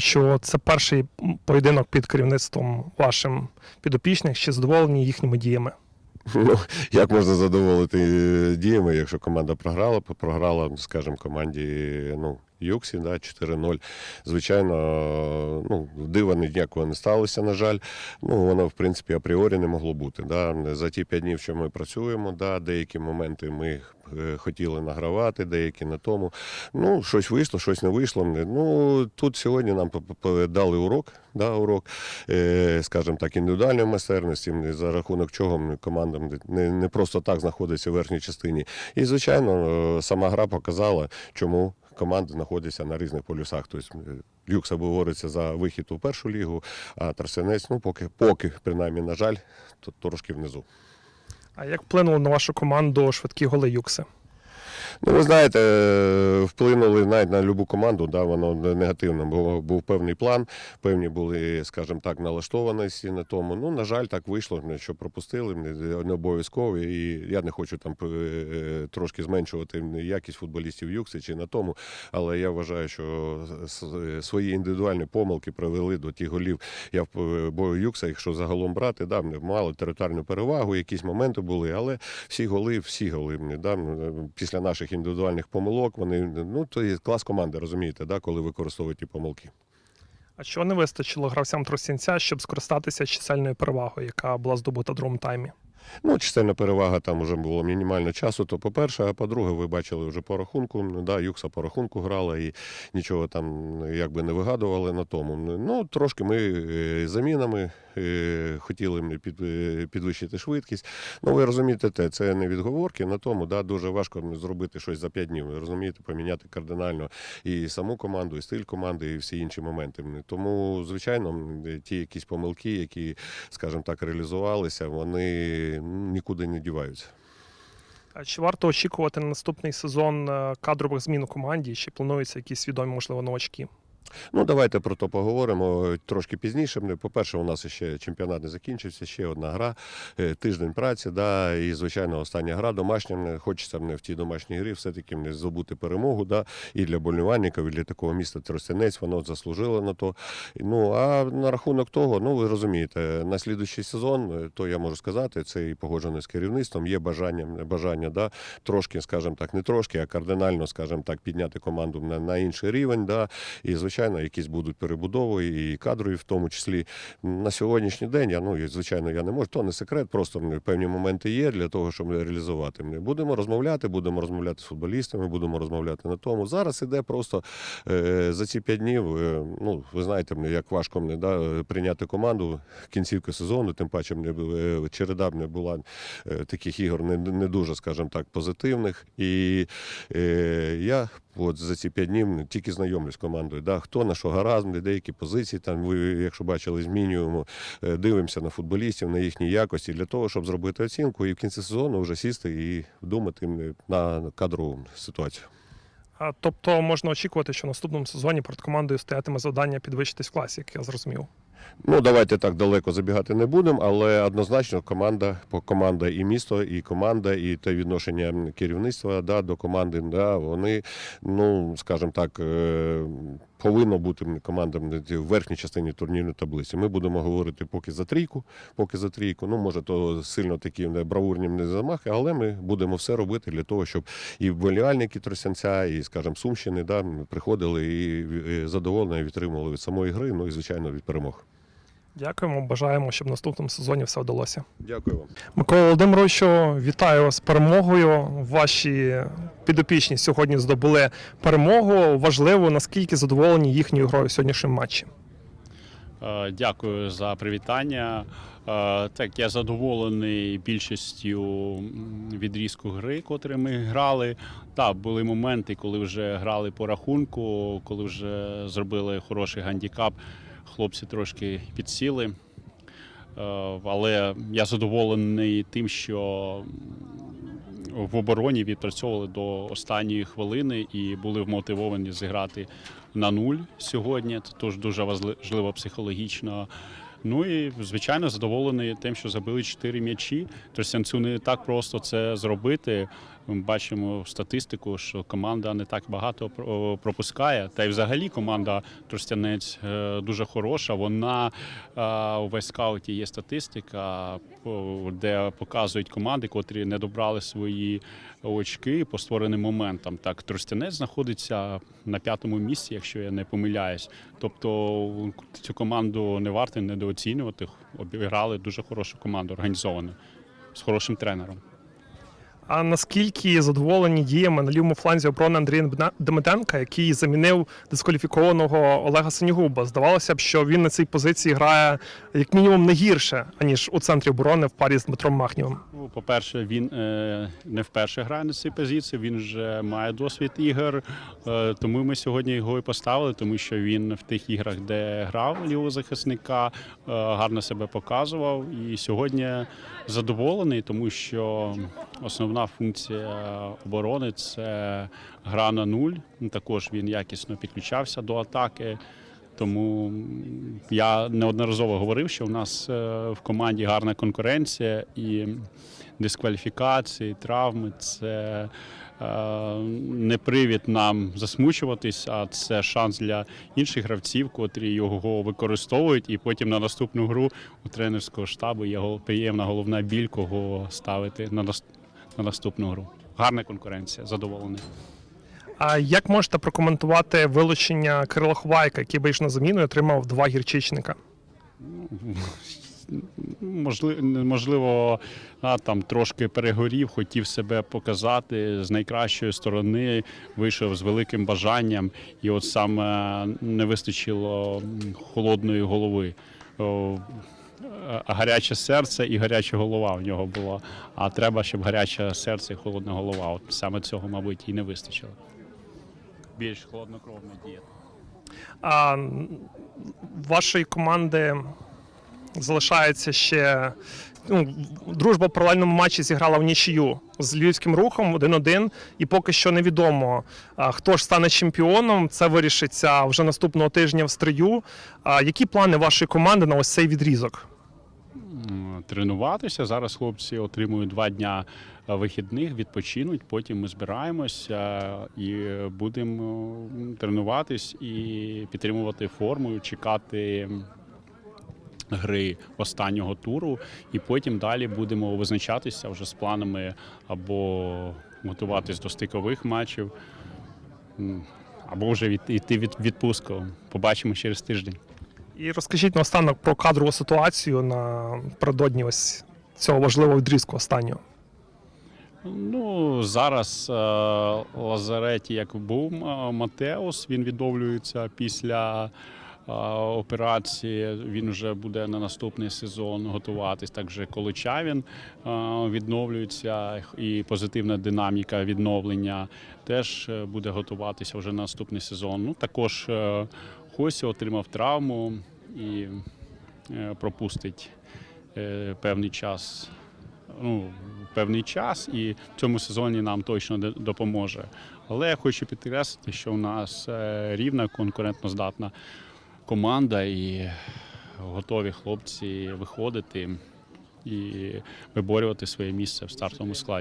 що це перший поєдинок під керівництвом вашим підопічних. Чи задоволені їхніми діями? Ну, як можна задоволити е, діями, якщо команда програла, програла, скажімо, команді ну, Юксі, да, 4-0. Звичайно, ну, дива ніякого не сталося, на жаль. Ну, воно, в принципі, апріорі не могло бути. Да. За ті п'ять днів, що ми працюємо, да, деякі моменти ми е, хотіли награвати, деякі на тому. Ну, щось вийшло, щось не вийшло. Ну, тут сьогодні нам дали урок, да, урок, е, скажімо так, індивідуальної майстерності, за рахунок чого команда не, не просто так знаходиться в верхній частині. І, звичайно, е, сама гра показала, чому команди знаходяться на різних полюсах. Тобто е, Люкса бореться за вихід у першу лігу, а Тарсенець, ну, поки, поки, принаймні, на жаль, то трошки внизу. А як вплинуло на вашу команду швидкі голи Юкси? Ну, ви знаєте, е, вплинули навіть на любу команду, да, воно негативно. Бо був певний план, певні були, скажімо так, налаштованості на тому. Ну, на жаль, так вийшло, що пропустили, не обов'язково. І я не хочу там е, трошки зменшувати якість футболістів Юкси чи на тому. Але я вважаю, що свої індивідуальні помилки привели до тих голів. Я в бою Юкса, якщо загалом брати, да, мали територіальну перевагу, якісь моменти були, але всі голи, всі голи да, після наших індивідуальних помилок, вони ну то є клас команди, розумієте, да, коли використовують ті помилки. А чого не вистачило гравцям Тростянця, щоб скористатися чисельною перевагою, яка була здобута в другому таймі? Ну, чисельна перевага там вже було мінімально часу. То по-перше, а по-друге, ви бачили вже по рахунку. ну, Да, Юкса по рахунку грала і нічого там якби не вигадували на тому. Ну, трошки ми е, замінами хотіли під, е, підвищити швидкість. Ну, ви розумієте, те, це не відговорки на тому. Да, дуже важко зробити щось за 5 днів. Ви розумієте, поміняти кардинально і саму команду, і стиль команди, і всі інші моменти. Тому, звичайно, ті якісь помилки, які, скажімо так, реалізувалися, вони нікуди не діваються. А чи варто очікувати на наступний сезон е, кадрових змін у команді? Чи плануються якісь відомі, можливо, новачки? Ну, давайте про то поговоримо трошки пізніше. По-перше, у нас ще чемпіонат не закінчився, ще одна гра, е, тиждень праці, да, і, звичайно, остання гра домашня. Хочеться в тій домашній грі все-таки здобути перемогу. Да, і для болівальників, і для такого міста Тростянець, воно заслужило на то. Ну, а на рахунок того, ну, ви розумієте, на слідуючий сезон, е, то я можу сказати, це і погоджено з керівництвом, є бажання, бажання да, трошки, скажімо так, не трошки, а кардинально, скажімо так, підняти команду на, на інший рівень. Да, і, звичайно, якісь будуть перебудови і кадрові, в тому числі на сьогоднішній день. Я ну і, звичайно, я не можу. То не секрет, просто певні моменти є для того, щоб реалізувати. Ми Будемо розмовляти, будемо розмовляти з футболістами, будемо розмовляти на тому. Зараз іде просто е, за ці п'ять днів. Е, ну ви знаєте, як важко мені да, прийняти команду кінцівки сезону. Тим паче мені е, череда мені була е, таких ігор не, не дуже, скажімо так, позитивних. І е, я от за ці п'ять днів тільки знайомлюсь з командою. Да, хто на що гаразд, де деякі позиції там, ви, якщо бачили, змінюємо, е, дивимося на футболістів, на їхні якості для того, щоб зробити оцінку і в кінці сезону вже сісти і думати на кадрову ситуацію. А, тобто можна очікувати, що в наступному сезоні перед командою стоятиме завдання підвищитись в класі, як я зрозумів. Ну, давайте так далеко забігати не будемо, але однозначно команда, команда і місто, і команда, і те відношення керівництва да, до команди, да, вони, ну, скажімо так, е, повинно бути командам в верхній частині турнірної таблиці. Ми будемо говорити поки за трійку, поки за трійку. Ну, може, то сильно такі не бравурні не замахи, але ми будемо все робити для того, щоб і вболівальники Тросянця, і, скажімо, Сумщини да, приходили і задоволені відтримували від самої гри, ну і, звичайно, від перемог. Дякуємо, бажаємо, щоб в наступному сезоні все вдалося. Дякую вам. Микола Володимировичу, вітаю вас з перемогою. Ваші підопічні сьогодні здобули перемогу. Важливо, наскільки задоволені їхньою грою в сьогоднішньому матчі. Е, Дякую за привітання. Е, Так, я задоволений більшістю відрізку гри, котрі ми грали. Так, були моменти, коли вже грали по рахунку, коли вже зробили хороший гандікап. Хлопці трошки підсіли. Е, Але я задоволений тим, що в обороні відпрацьовували до останньої хвилини і були вмотивовані зіграти на нуль сьогодні. Теж дуже важливо психологічно. Ну і звичайно задоволений тим, що забили чотири м'ячі. Тростянцю не так просто це зробити. Ми бачимо статистику, що команда не так багато про- пропускає. Та й взагалі команда Тростянець е, дуже хороша. Вона е, у вайскауті є статистика, де показують команди, котрі не добрали свої очки по створеним моментам. Так, Тростянець знаходиться на п'ятому місці, якщо я не помиляюсь. Тобто цю команду не варто недооцінювати. Обіграли дуже хорошу команду, організовану з хорошим тренером. А наскільки задоволені діями на лівому фланзі оборони Андрія Бна- який замінив дискваліфікованого Олега Синігуба? Здавалося б, що він на цій позиції грає як мінімум не гірше, аніж у центрі оборони в парі з Дмитром Махнєвим. Ну, по-перше, він е, не вперше грає на цій позиції. Він вже має досвід ігор. Е, тому ми сьогодні його і поставили, тому що він в тих іграх, де грав лівого захисника, е, гарно себе показував. І сьогодні задоволений, тому що основна функція оборони це гра на нуль. Ну, Також він якісно підключався до атаки. Тому я неодноразово говорив, що в нас е, в команді гарна конкуренція і дискваліфікації, травми це е, не привід нам засмучуватись, а це шанс для інших гравців, котрі його використовують. І потім на наступну гру у тренерського штабу є приємна головна біль, кого ставити на, нас- на наступну гру. Гарна конкуренція, задоволений. А як можете прокоментувати вилучення Кирила Ховайка, який вийшов на заміну і отримав два гірчичника? Можливо, можливо, а, там трошки перегорів, хотів себе показати з найкращої сторони, вийшов з великим бажанням, і от саме не вистачило холодної голови. А гаряче серце і гаряча голова в нього було. А треба, щоб гаряче серце і холодна голова. От саме цього, мабуть, і не вистачило. Більш холоднокровно діяти. А вашої команди залишається ще. Ну, дружба в паралельному матчі зіграла в нічию з львівським рухом 1-1, і поки що невідомо, хто ж стане чемпіоном. Це вирішиться вже наступного тижня в стрию. Які плани вашої команди на ось цей відрізок? Тренуватися. Зараз хлопці отримують два дня е, вихідних, відпочинуть. Потім ми збираємося і будемо тренуватись і підтримувати форму, чекати. Гри останнього туру, і потім далі будемо визначатися вже з планами або готуватись до стикових матчів, або вже йти від відпустку. Побачимо через тиждень. І розкажіть наостанок про кадрову ситуацію напередодні ось цього важливого відрізку останнього. Ну, зараз е, Лазареті, як був е, Матеус, він відновлюється після е, операції. Він вже буде на наступний сезон готуватись. Також Колочавін відновлюється, і позитивна динаміка відновлення теж буде готуватися вже на наступний сезон. Ну, також Хосі отримав травму і е, пропустить е, певний час ну, певний час, і в цьому сезоні нам точно допоможе. Але я хочу підкреслити, що у нас е, рівна конкурентноздатна команда і готові хлопці виходити і виборювати своє місце в стартовому складі.